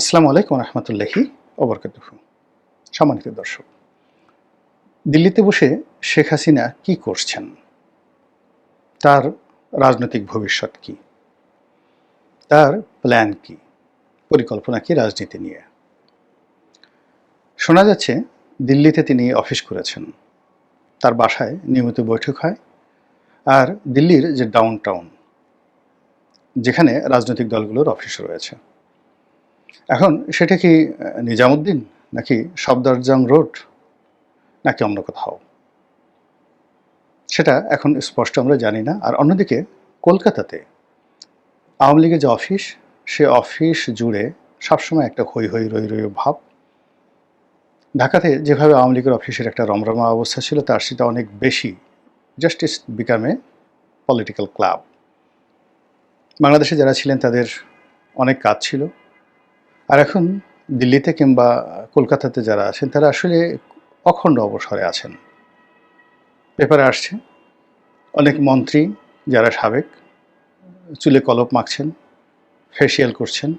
আসসালামু আলাইকুম রহমতুল্লাহি ওবরকাতুহ। সম্মানিত দর্শক, দিল্লিতে বসে শেখ হাসিনা কি করছেন? তার রাজনৈতিক ভবিষ্যৎ কি? তার প্ল্যান কি? পরিকল্পনা কি রাজনীতি নিয়ে? শোনা যাচ্ছে, দিল্লিতে তিনি অফিস করেছেন। তার বাসায় নিয়মিত বৈঠক হয় আর দিল্লির যে ডাউন টাউন যেখানে রাজনৈতিক দলগুলোর অফিস রয়েছে। এখন সেটা কি নিজামুদ্দিন নাকি সফদরজং রোড, নাকি অন্য কোথাও? সেটা এখন স্পষ্ট আমরা জানি না। আর অন্যদিকে কলকাতাতে আওয়ামী লীগের যে অফিস, সে অফিস জুড়ে সবসময় একটা হই হই রই রই ভাব। ঢাকাতে যেভাবে আওয়ামী লীগের অফিসের একটা রমরমা অবস্থা ছিল, তার সেটা অনেক বেশি। Just justice becomes political club. বাংলাদেশে যারা ছিলেন, তাদের অনেক কাজ ছিল। আর এখন দিল্লিতে কিংবা কলকাতাতে যারা আছেন, তারা আসলে অখণ্ড অবসরে আছেন। পেপারে আসছে, অনেক মন্ত্রী যারা সাবেক, চুলে কলপ মাখছেন, ফেসিয়াল করছেন,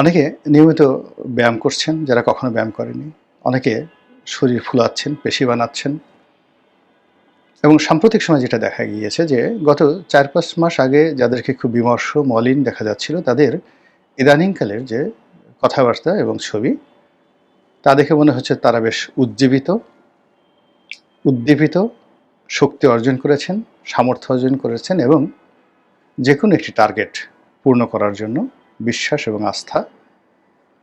অনেকে নিয়মিত ব্যায়াম করছেন যারা কখনো ব্যায়াম করেনি, অনেকে শরীর ফুলাচ্ছেন, পেশি বানাচ্ছেন। এবং সাম্প্রতিক সময় যেটা দেখা গিয়েছে যে গত চার পাঁচ মাস আগে যাদেরকে খুব বিমর্ষ, মলিন দেখা যাচ্ছিল, তাদের ইদানিংকালের যে কথাবার্তা এবং ছবি, তা দেখে মনে হচ্ছে তারা বেশ উজ্জীবিত, উদ্দীপিত, শক্তি অর্জন করেছেন, সামর্থ্য অর্জন করেছেন এবং যে কোনো একটি টার্গেট পূর্ণ করার জন্য বিশ্বাস এবং আস্থা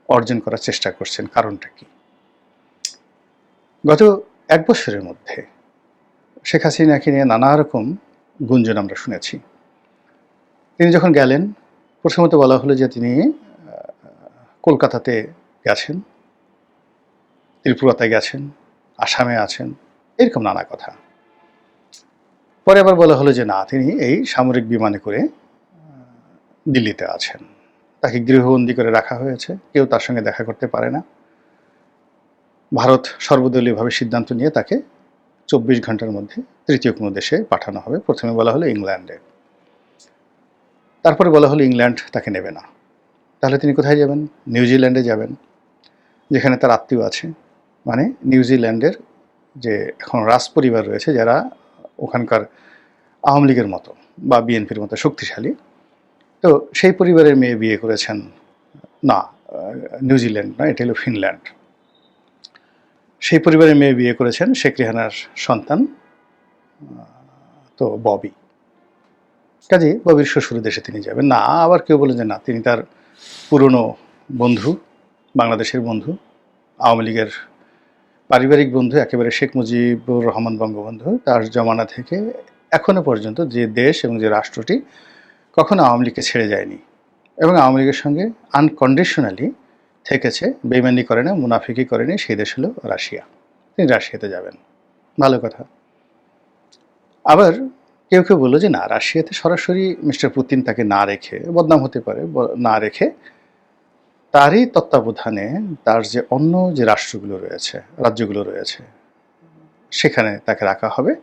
অর্জন করার চেষ্টা করছেন। কারণটা কি? গত এক বছরের মধ্যে শেখ হাসিনাকে নিয়ে নানা রকম গুঞ্জন আমরা শুনেছি। তিনি যখন গেলেন প্রথমত বলা হলো যে তিনি কলকাতাতে গেছেন, ত্রিপুরাতে গেছেন, আসামে আছেন, এরকম নানা কথা। পরে আবার বলা হলো যে না, তিনি এই সামরিক বিমানে করে দিল্লিতে আছেন। তাকে গৃহবন্দী করে রাখা হয়েছে, কেউ তার সঙ্গে দেখা করতে পারে না। ভারত সর্বদলীয়ভাবে সিদ্ধান্ত নিয়ে তাকে চব্বিশ ঘণ্টার মধ্যে তৃতীয় কোনো দেশে পাঠানো হবে। প্রথমে বলা হলো ইংল্যান্ডে। তারপরে বলা হলো ইংল্যান্ড তাকে নেবে না। তাহলে তিনি কোথায় যাবেন? নিউজিল্যান্ডে যাবেন, যেখানে তার আত্মীয় আছে। মানে নিউজিল্যান্ডের যে এখন রাজ পরিবার রয়েছে, যারা ওখানকার আওয়ামী লীগের মতো বা বিএনপির মতো শক্তিশালী। তো সেই পরিবারের মেয়ে বিয়ে করেছেন, না নিউজিল্যান্ড না এটা হলো ফিনল্যান্ড। সেই পরিবারের মেয়ে বিয়ে করেছেন শেখ রেহানার সন্তান, তো ববি। কাজে ববির শ্বশুর দেশে তিনি যাবেন। না, আবার কেউ বলেন যে না, তিনি তার পুরনো বন্ধু, বাংলাদেশের বন্ধু, আওয়ামী লীগের পারিবারিক বন্ধু, একেবারে শেখ মুজিবুর রহমান বঙ্গবন্ধু, তার জমানা থেকে এখনও পর্যন্ত যে দেশ এবং যে রাষ্ট্রটি কখনো আওয়ামী লীগকে ছেড়ে যায়নি এবং আওয়ামী লীগের সঙ্গে আনকন্ডিশনালি থেকেছে, বেইমানি করে না, মুনাফিকি করেনি সেই দেশ হলো রাশিয়া। তিনি রাশিয়াতে যাবেন। ভালো কথা। আবার কেউ কেউ বলল যে, না, রাশিয়াতে সরাসরি মিস্টার পুতিন তাকে না রেখে, বদনাম হতে পারে না রেখে তারই তত্ত্বাবধানে তার যে অন্য যে রাষ্ট্রগুলো রয়েছে, রাজ্যগুলো রয়েছে, সেখানে তাকে রাখা হবে।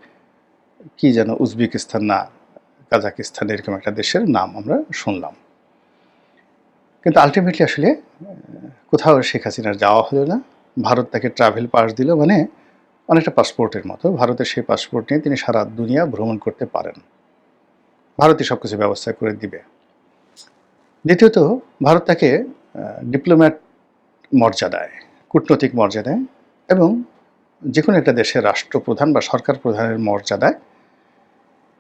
কি যেন উজবেকিস্তান না, কাজাকিস্তান এরকম একটা দেশের নাম আমরা শুনলাম। কিন্তু আলটিমেটলি আসলে কোথাও শেখ হাসিনার যাওয়া হলো না। ভারত তাকে ট্রাভেল পাস দিল মানে অনেকটা পাসপোর্টের মতো। ভারতের সেই পাসপোর্ট নিয়ে তিনি সারা দুনিয়া ভ্রমণ করতে পারেন। ভারতই সব কিছু ব্যবস্থা করে দিবে। দ্বিতীয়ত, ভারত তাকে ডিপ্লোম্যাট মর্যাদায়, কূটনৈতিক মর্যাদায় এবং যে কোনো একটা দেশের রাষ্ট্রপ্রধান বা সরকার প্রধানের মর্যাদায়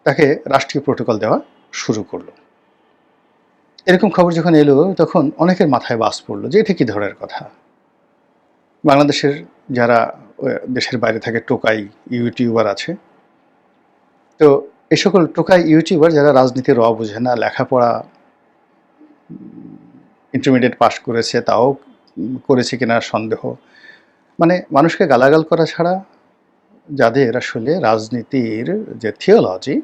তাকে রাষ্ট্রীয় প্রোটোকল দেওয়া শুরু করল। এরকম খবর যখন এলো, তখন অনেকের মাথায় বাস পড়ল যে এটা কী ধরনের কথা? বাংলাদেশের যারা দেশের বাইরে থাকে টোকাই ইউটিউবার আছে। তো এ সকল টোকাই ইউটিউবার যারা রাজনীতির র বোঝে না, লেখাপড়া ইন্টারমিডিয়েট পাস করেছে, তাও করেছে কিনা সন্দেহ। মানে মানুষকে গালাগাল করা ছাড়া যাদের আসলে রাজনীতির যে থিওলজি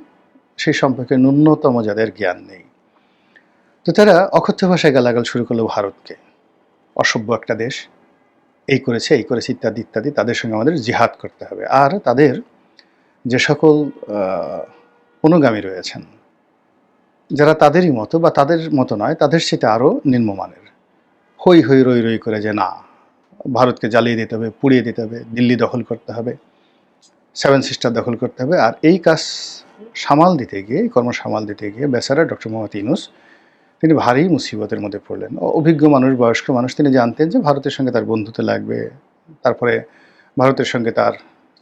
সেই সম্পর্কে ন্যূনতম যাদের জ্ঞান নেই। তো তারা অকথ্য ভাষায় গালাগাল শুরু করল ভারতকে। অসভ্য একটা দেশ। এই করেছে এই করেছে ইত্যাদি ইত্যাদি, তাদের সঙ্গে আমাদের জিহাদ করতে হবে। আর তাদের যে সকল অনুগামী রয়েছেন, যারা তাদেরই মতো বা তাদের মতো নয়, তাদের সেটা আরও নিম্নমানের। হই হই, রই রই করে যে না, ভারতকে জ্বালিয়ে দিতে হবে, পুড়িয়ে দিতে হবে, দিল্লি দখল করতে হবে সেভেন সিস্টার দখল করতে হবে। আর এই কাজ সামাল দিতে গিয়ে কর্ম সামাল দিতে গিয়ে বেচারা ডক্টর মোহাম্মদ ইউনুস তিনি ভারী মুসিবতের মধ্যে পড়লেন। অভিজ্ঞ মানুষ, বয়স্ক মানুষ, তিনি জানতেন যে ভারতের সঙ্গে তার বন্ধুত্ব লাগবে, তারপরে ভারতের সঙ্গে তার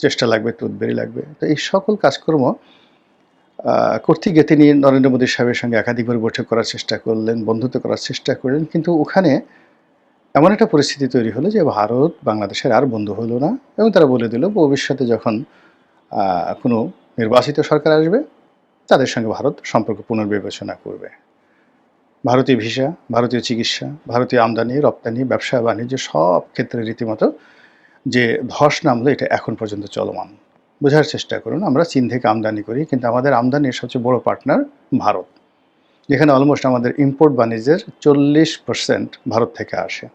চেষ্টা লাগবে তুদবেরি লাগবে। তো এই সকল কাজকর্ম করতে গিয়ে তিনি নরেন্দ্র মোদী সাহেবের সঙ্গে একাধিকবার বৈঠক করার চেষ্টা করলেন, বন্ধুত্ব করার চেষ্টা করলেন। কিন্তু ওখানে এমন একটা পরিস্থিতি তৈরি হলো যে ভারত বাংলাদেশের আর বন্ধু হলো না এবং তারা বলে দিল, ভবিষ্যতে যখন কোনো নির্বাচিত সরকার আসবে, তাদের সঙ্গে ভারত সম্পর্ক পুনর্বিবেচনা করবে। ভারতীয় ভিসা, ভারতীয় চিকিৎসা, ভারতীয় আমদানি, রপ্তানি, ব্যবসা, বাণিজ্য সব ক্ষেত্রে রীতিমতো যে ধস নামলো, এটা এখন পর্যন্ত চলমান। বোঝার চেষ্টা করুন, আমরা চীন থেকে আমদানি করি, কিন্তু আমাদের আমদানির সবচেয়ে বড় পার্টনার ভারত। যেখানে অলমোস্ট আমাদের ইম্পোর্ট বাণিজ্যের চল্লিশ পার্সেন্ট ভারত থেকে আসে।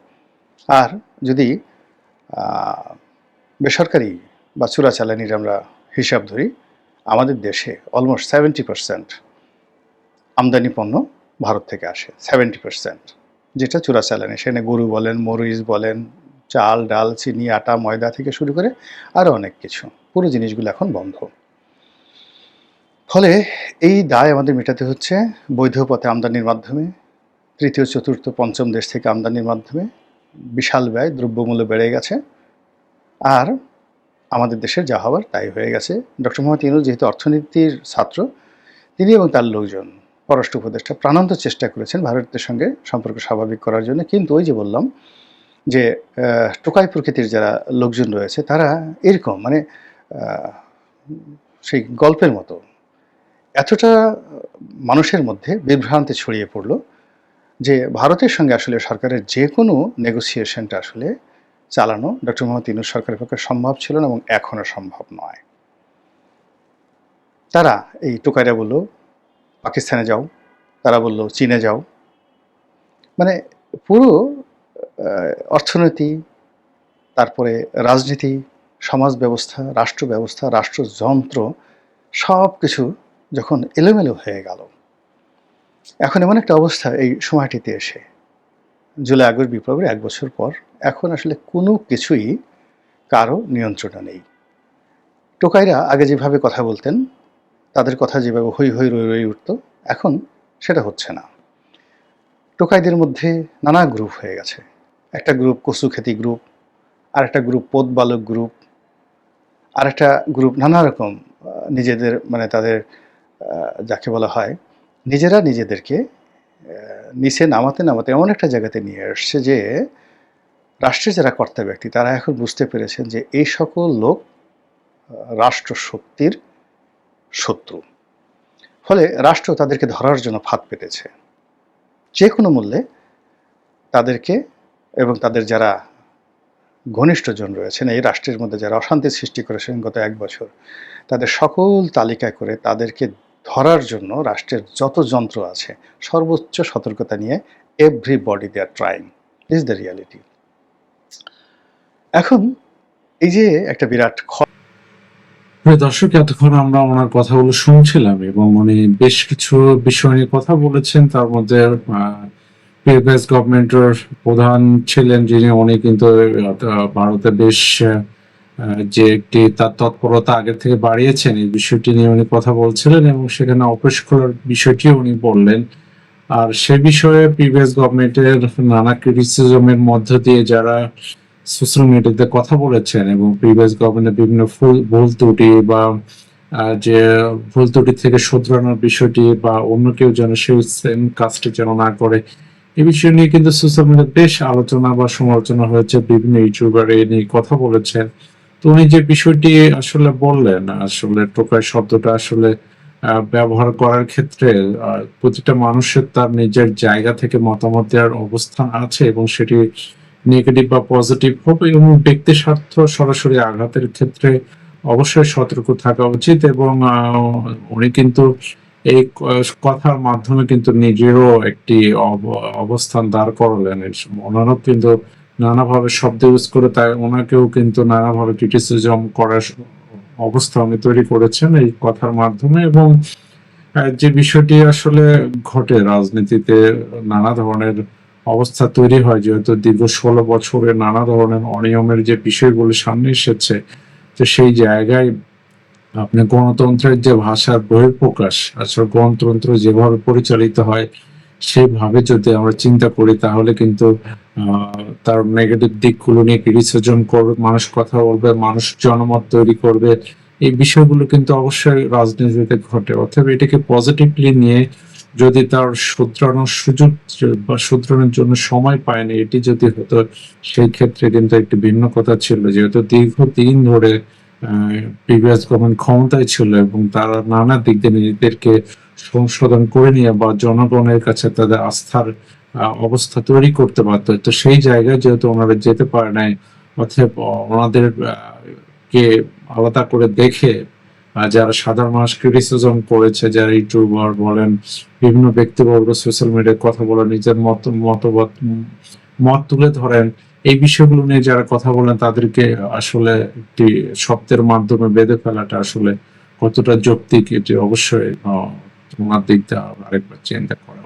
আর যদি বেসরকারি বা চোরাচালানির আমরা হিসাব ধরি, আমাদের দেশে অলমোস্ট সেভেন্টি পার্সেন্ট আমদানি পণ্য ভারত থেকে আসে সেভেন্টি পার্সেন্ট যেটা চোরাচালানি, সেখানে গরু বলেন, মরিচ বলেন, চাল, ডাল, চিনি, আটা, ময়দা থেকে শুরু করে আরও অনেক কিছু। পুরো জিনিসগুলো এখন বন্ধ। ফলে এই দায় আমাদের মেটাতে হচ্ছে বৈধ পথে আমদানির মাধ্যমে, তৃতীয়, চতুর্থ, পঞ্চম দেশ থেকে আমদানির মাধ্যমে। বিশাল ব্যয়, দ্রব্যমূল্য বেড়ে গেছে। আর আমাদের দেশের যা হওয়ার তাই হয়ে গেছে। ডক্টর মোহাম্মদ ইউনুস যেহেতু অর্থনীতির ছাত্র, তিনি এবং তার লোকজন পররাষ্ট্র উপদেষ্টা প্রাণান্ত চেষ্টা করেছেন ভারতের সঙ্গে সম্পর্ক স্বাভাবিক করার জন্য। কিন্তু ওই যে বললাম যে টোকাই প্রকৃতির যারা লোকজন রয়েছে, তারা এরকম মানে সেই গল্পের মতো এতটা মানুষের মধ্যে বিভ্রান্তি ছড়িয়ে পড়ল যে ভারতের সঙ্গে আসলে সরকারের যে কোনো নেগোসিয়েশনটা আসলে চালানো ডক্টর মোহাম্মদ ইউনুস সরকারের পক্ষে সম্ভব ছিল না এবং এখনও সম্ভব নয়। তারা এই টোকাইরা বলল পাকিস্তানে যাও। তারা বলল, চীনে যাও। মানে পুরো অর্থনীতি, তারপরে রাজনীতি সমাজ ব্যবস্থা রাষ্ট্র ব্যবস্থা রাষ্ট্রযন্ত্র সব কিছু যখন এলোমেলো হয়ে গেল, এখন এমন একটা অবস্থা এই সময়টিতে এসে। জুলাই, আগস্ট বিপ্লবের এক বছর পর এখন আসলে কোনো কিছুই কারও নিয়ন্ত্রণে নেই। টোকাইরা আগে যেভাবে কথা বলতেন তাদের কথা যেভাবে হই হই রই রই উঠত, এখন সেটা হচ্ছে না। টোকাইদের মধ্যে নানা গ্রুপ হয়ে গেছে। একটা গ্রুপ কচুখ্যাতি গ্রুপ আর একটা গ্রুপ পোতবালক গ্রুপ আর একটা গ্রুপ নানা রকম নিজেদের মানে তাদের যাকে বলা হয়, নিজেরা নিজেদেরকে নিচে নামাতে নামাতে এমন একটা জায়গাতে নিয়ে আসছে যে, রাষ্ট্রের যারা কর্তা ব্যক্তি, তারা এখন বুঝতে পেরেছেন যে, এই সকল লোক রাষ্ট্র শক্তির শত্রু। ফলে রাষ্ট্র তাদেরকে ধরার জন্য ফাঁদ পেতেছে। যে কোনো মূল্যে তাদেরকে এবং তাদের যারা ঘনিষ্ঠজন রয়েছেন, এই রাষ্ট্রের মধ্যে যারা অশান্তি সৃষ্টি করেছেন গত এক বছর, তাদের সকল তালিকা করে তাদেরকে ধরার জন্য রাষ্ট্রের যত যন্ত্র আছে, সর্বোচ্চ সতর্কতা নিয়ে everybody they are trying is the reality এখন এই যে একটা বিরাট প্রিয় দর্শক, এতক্ষণ আমরা ওনার কথাগুলো শুনছিলাম এবং উনি বেশ কিছু বিষয় নিয়ে কথা বলেছেন। তার মধ্যে প্রিভিয়াস গভর্নমেন্টের প্রধান ছিলেন যিনি, উনি কিন্তু ভারতে বেশ যে একটি তার তৎপরতা আগের থেকে বাড়িয়েছেন, এই বিষয়টি নিয়ে উনি কথা বলছিলেন এবং সেখানে অফিস খোলার বিষয়টিও উনি বললেন। আর সে বিষয়ে প্রিভিয়াস গভর্নমেন্টের নানা ক্রিটিসিজমের মধ্য দিয়ে যারা সোশ্যাল মিডিয়াতে কথা বলেছেন এবং প্রিভিয়াস গভর্নমেন্টের বিভিন্ন ভুল ত্রুটি বা যে ভুল ত্রুটি থেকে শুধরানোর বিষয়টি বা অন্য কেউ যেন সেই সেম কাজটি যেন না করে এই বিষয় নিয়ে কিন্তু সোশ্যাল মিডিয়ায় বেশ আলোচনা বা সমালোচনা হয়েছে, বিভিন্ন ইউটিউবার এ নিয়ে কথা বলেছেন। তো উনি যে বিষয়টি আসলে বললেন, আসলে টোকাই শব্দটা আসলে ব্যবহার করার ক্ষেত্রে প্রতিটা মানুষের তার নিজের জায়গা থেকে মতামত দেওয়ার অবস্থান আছে এবং সেটি নেগেটিভ বা পজিটিভ হোক এবং ব্যক্তি স্বার্থ সরাসরি আঘাতের ক্ষেত্রে অবশ্যই সতর্ক থাকা উচিত এবং উনি কিন্তু এই কথার মাধ্যমে কিন্তু নিজেরও একটি অবস্থান দাঁড় করালেন। ওনারও কিন্তু নানাভাবে শব্দ ইউজ করে তাই ওনাকেও কিন্তু নানাভাবে ক্রিটিসিজম করার অবস্থা উনি তৈরি করেছেন এই কথার মাধ্যমে এবং যে বিষয়টি আসলে ঘটে রাজনীতিতে নানা ধরনের অবস্থা তৈরি হয়, যেহেতু দীর্ঘ ষোলো বছরে নানা ধরনের অনিয়মের যে বিষয়গুলো সামনে এসেছে, তো সেই জায়গায় আপনি গণতন্ত্রের যে ভাষার বহিঃপ্রকাশ আসলে গণতন্ত্র যেভাবে পরিচালিত হয়, সেভাবে যদি আমরা চিন্তা করি, তাহলে কিন্তু তার নেগেটিভ দিকগুলো নিয়ে ক্রিটিসিজম করবে, মানুষ কথা বলবে, মানুষ জনমত তৈরি করবে। এই বিষয়গুলো কিন্তু অবশ্যই রাজনীতিতে ঘটে। অথবা এটাকে পজিটিভলি নিয়ে যদি তার শুধরানোর সুযোগ বা শুধরানোর জন্য সময় পায়নি, এটি যদি হতো, সেই ক্ষেত্রে কিন্তু একটি ভিন্ন কথা ছিল। যেহেতু দীর্ঘদিন ধরে প্রিভিয়াস গভর্নমেন্ট ক্ষমতায় ছিল এবং তারা নানা দিক দিয়ে নিজেদেরকে সংশোধন করে নিয়ে বা জনগণের কাছে তাদের আস্থার অবস্থা তৈরি করতে পারতো তো সেই জায়গায় যেহেতু ওনারা যেতে পারে নাই অথব ওনাদের কে আলাদা করে দেখে যারা সাধারণ মানুষ ক্রিটিসিজম করেছে যারা ইউটিউবার বলেন বিভিন্ন ব্যক্তিবর্গ সোশ্যাল মিডিয়ায় কথা বলেন নিজের মত মতবাদ মত তুলে ধরেন এই বিষয়গুলো নিয়ে যারা কথা বলেন তাদেরকে আসলে একটি শব্দের মাধ্যমে বেঁধে ফেলাটা আসলে কতটা যৌক্তিক এটি অবশ্যই আহ, ওনার দিক আরেকবার চিন্তা করা